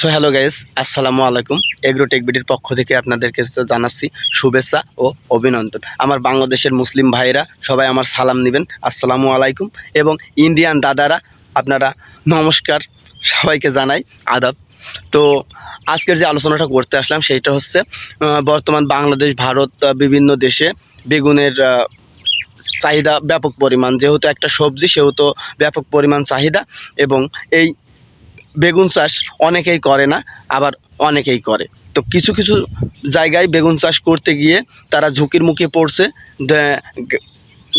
So hello guys আসসালামু আলাইকুম। Agrotech বিডির পক্ষ থেকে আপনাদেরকে জানাচ্ছি শুভেচ্ছা ও অভিনন্দন। আমার বাংলাদেশের মুসলিম ভাইরা সবাই আমার সালাম নেবেন। আসসালামু আলাইকুম। এবং ইন্ডিয়ান দাদারা, আপনারা নমস্কার সবাইকে জানাই আদাব। তো, আজকের যে আলোচনাটা করতে আসলাম সেইটা হচ্ছে বর্তমান বাংলাদেশ, ভারত বিভিন্ন দেশে বেগুনের চাহিদা ব্যাপক পরিমাণ। যেহেতু একটা সবজি, সেহেতু ব্যাপক পরিমাণ চাহিদা। এবং এই বেগুন চাষ অনেকেই করে না, আবার অনেকেই করে। তো কিছু কিছু জায়গায় বেগুন চাষ করতে গিয়ে তারা ঝুঁকির মুখে পড়ছে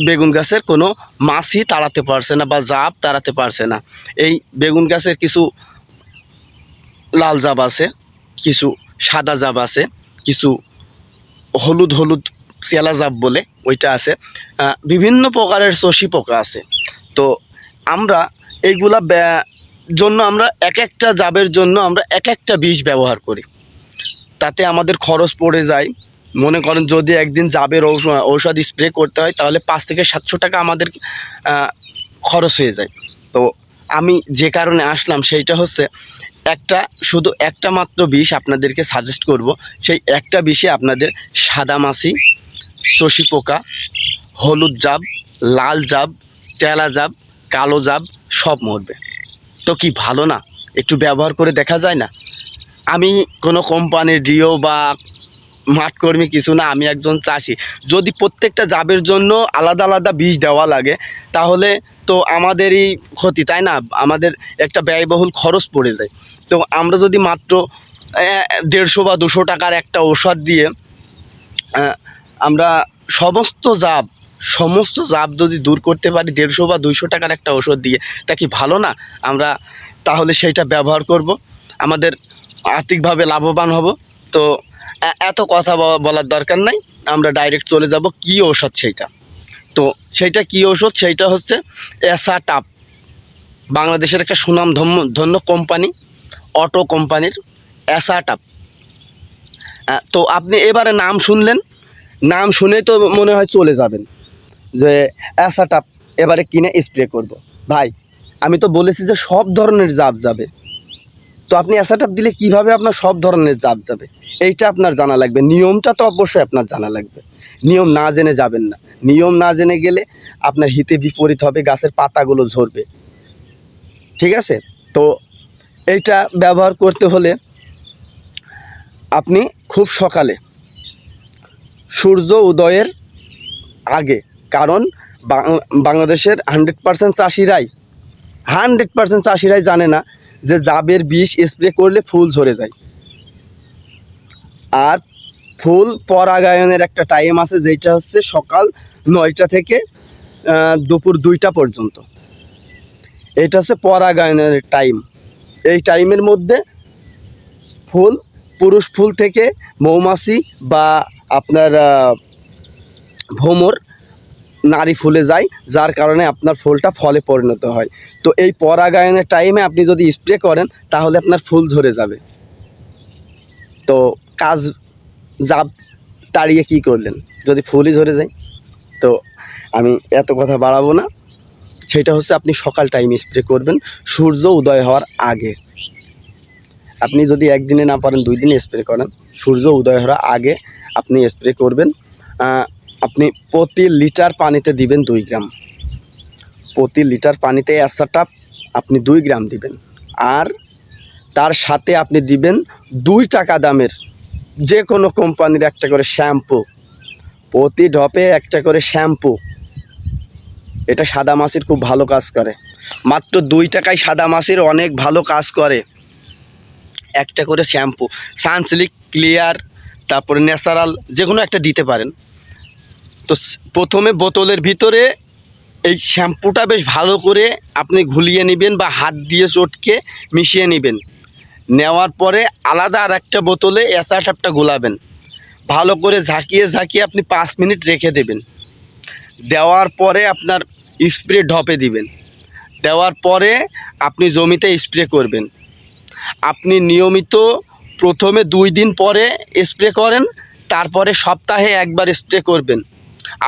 বেগুন গাছের কোনো মাছই তাড়াতে পারছে না বা জাপ তাড়াতে পারছে না। এই বেগুন গাছের কিছু লাল জাব আছে, কিছু সাদা জাব আছে, কিছু হলুদ হলুদ চেলা জাব বলে ওইটা আছে। বিভিন্ন প্রকারের শশী পোকা আছে। তো আমরা এইগুলা জন্য আমরা এক একটা জাবের জন্য আমরা এক একটা বিষ ব্যবহার করি। তাতে আমাদের খরচ পড়ে যায়। মনে করেন যদি একদিন জাবের ঔষধ স্প্রে করতে হয়, তাহলে পাঁচ থেকে সাতশো টাকা আমাদের খরচ হয়ে যায়। তো আমি যে কারণে আসলাম, সেইটা হচ্ছে একটা, শুধু একটা মাত্র বিষ আপনাদেরকে সাজেস্ট করব। সেই একটা বিষে আপনাদের সাদা মাছি শশী পোকা, হলুদ জাব, লাল জাব চেলা জাব, কালো জাব সব মরবে। তো কি ভালো না? একটু ব্যবহার করে দেখা যায় না? আমি কোনো কোম্পানির ডিও বা মাঠকর্মী কিছু না, আমি একজন চাষি। যদি প্রত্যেকটা জাবের জন্য আলাদা আলাদা বীজ দেওয়া লাগে, তাহলে তো আমাদেরই ক্ষতি, তাই না? আমাদের একটা ব্যয়বহুল খরচ পড়ে যায়। তো আমরা যদি মাত্র দেড়শো বা দুশো টাকার একটা ঔষধ দিয়ে আমরা সমস্ত জাব সমস্ত জাব যদি দূর করতে পারি দেড়শো বা দুইশো টাকার একটা ওষুধ দিয়ে তা কি ভালো না? আমরা তাহলে সেইটা ব্যবহার করব। আমাদের আর্থিকভাবে লাভবান হব। তো এত কথা বলার দরকার নাই। আমরা ডাইরেক্ট চলে যাব। কি ওষুধ সেইটা? তো সেইটা কি ওষুধ সেইটা হচ্ছে এসা টাপ বাংলাদেশের একটা সুনাম ধন্য ধন্য কোম্পানি, অটো কোম্পানির এসা টাপ তো আপনি এবারে নাম শুনলেন। নাম শুনেই তো মনে হয় চলে যাবেন। যে অ্যাসাটাপ এবারে কিনে স্প্রে করব। ভাই, আমি তো বলেছি যে সব ধরনের জাপ যাবে। তো আপনি অ্যাসাটাপ দিলে কীভাবে আপনার সব ধরনের জাপ যাবে? এইটা আপনার জানা লাগবে। নিয়মটা তো অবশ্যই আপনার জানা লাগবে। নিয়ম না জেনে যাবেন না। নিয়ম না জেনে গেলে আপনার হিতে বিপরীত হবে, গাছের পাতাগুলো ঝরবে। ঠিক আছে? তো এইটা ব্যবহার করতে হলে আপনি খুব সকালে সূর্য উদয়ের আগে কারণ বাংলাদেশের হান্ড্রেড পার্সেন্ট চাষিরাই হান্ড্রেড পার্সেন্ট চাষিরাই জানে না যে জাবের বিষ স্প্রে করলে ফুল ঝরে যায়। আর ফুল পরাগায়নের একটা টাইম আছে যেটা হচ্ছে সকাল নয়টা থেকে দুপুর দুইটা পর্যন্ত। এটা হচ্ছে পরাগায়নের টাইম এই টাইমের মধ্যে ফুল পুরুষ ফুল থেকে মৌমাছি বা আপনার আহ, ভ্রমর নারী ফুলে যায়, যার কারণে আপনার ফুলটা ফলে পরিণত হয়। তো এই পরাগায়নের টাইমে আপনি যদি স্প্রে করেন, তাহলে আপনার ফুল ঝরে যাবে। তো কাজ জাপ তাড়িয়ে কি করলেন? যদি ফুলই ঝরে যায়, তো আমি এত কথা বাড়াবো না। সেটা হচ্ছে আপনি সকাল টাইম স্প্রে করবেন, সূর্য উদয় হওয়ার আগে। আপনি যদি একদিনে না পারেন, দুই দিনে স্প্রে করেন, সূর্য উদয় হওয়ার আগে আপনি স্প্রে করবেন। প্রতি লিটার পানিতে দিবেন দুই গ্রাম। প্রতি লিটার পানিতে অ্যাসাটাপ আপনি দুই গ্রাম দিবেন। আর তার সাথে আপনি দিবেন দুই টাকা দামের যে কোনো কোম্পানির একটা করে শ্যাম্পু। প্রতি ডপে একটা করে শ্যাম্পু। এটা সাদা মাছির খুব ভালো কাজ করে। মাত্র দুই টাকায় সাদা মাছির অনেক ভালো কাজ করে। একটা করে শ্যাম্পু, সানসিলিক, ক্লিয়ার, তারপরে ন্যাচারাল যে কোনো একটা দিতে পারেন। তো প্রথমে বোতলের ভিতরে এই শ্যাম্পুটা বেশ ভালো করে আপনি ঘুলিয়ে নেবেন বা হাত দিয়ে চটকে মিশিয়ে নেবেন। নেওয়ার পরে আলাদা আর একটা বোতলে অ্যাসাটাপটা গোলাবেন। ভালো করে ঝাঁকিয়ে ঝাঁকিয়ে আপনি পাঁচ মিনিট রেখে দেবেন। দেওয়ার পরে আপনার স্প্রে ঢপে দিবেন। দেওয়ার পরে আপনি জমিতে স্প্রে করবেন। আপনি নিয়মিত প্রথমে দুই দিন পরে স্প্রে করেন, তারপরে সপ্তাহে একবার স্প্রে করবেন।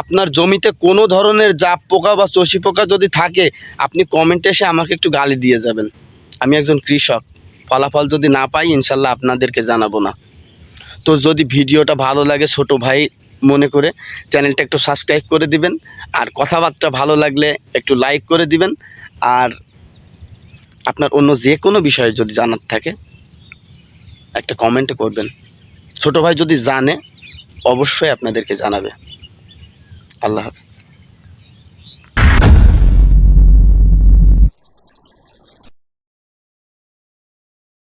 আপনার জমিতে কোনো ধরনের জাপ পোকা বা চষি পোকা যদি থাকে, আপনি কমেন্টে এসে আমাকে একটু গালি দিয়ে যাবেন। আমি একজন কৃষক, ফলাফল যদি না পাই, ইনশাল্লাহ আপনাদেরকে জানাব না। তো যদি ভিডিওটা ভালো লাগে ছোট ভাই মনে করে, চ্যানেলটা একটু সাবস্ক্রাইব করে দিবেন, আর কথাবার্তা ভালো লাগলে একটু লাইক করে দিবেন, আর আপনার অন্য যে কোনো বিষয়ে যদি জানার থাকে, একটা কমেন্ট করবেন। ছোট ভাই যদি জানে, অবশ্যই আপনাদেরকে জানাবে। আল্লাহ হাফেজ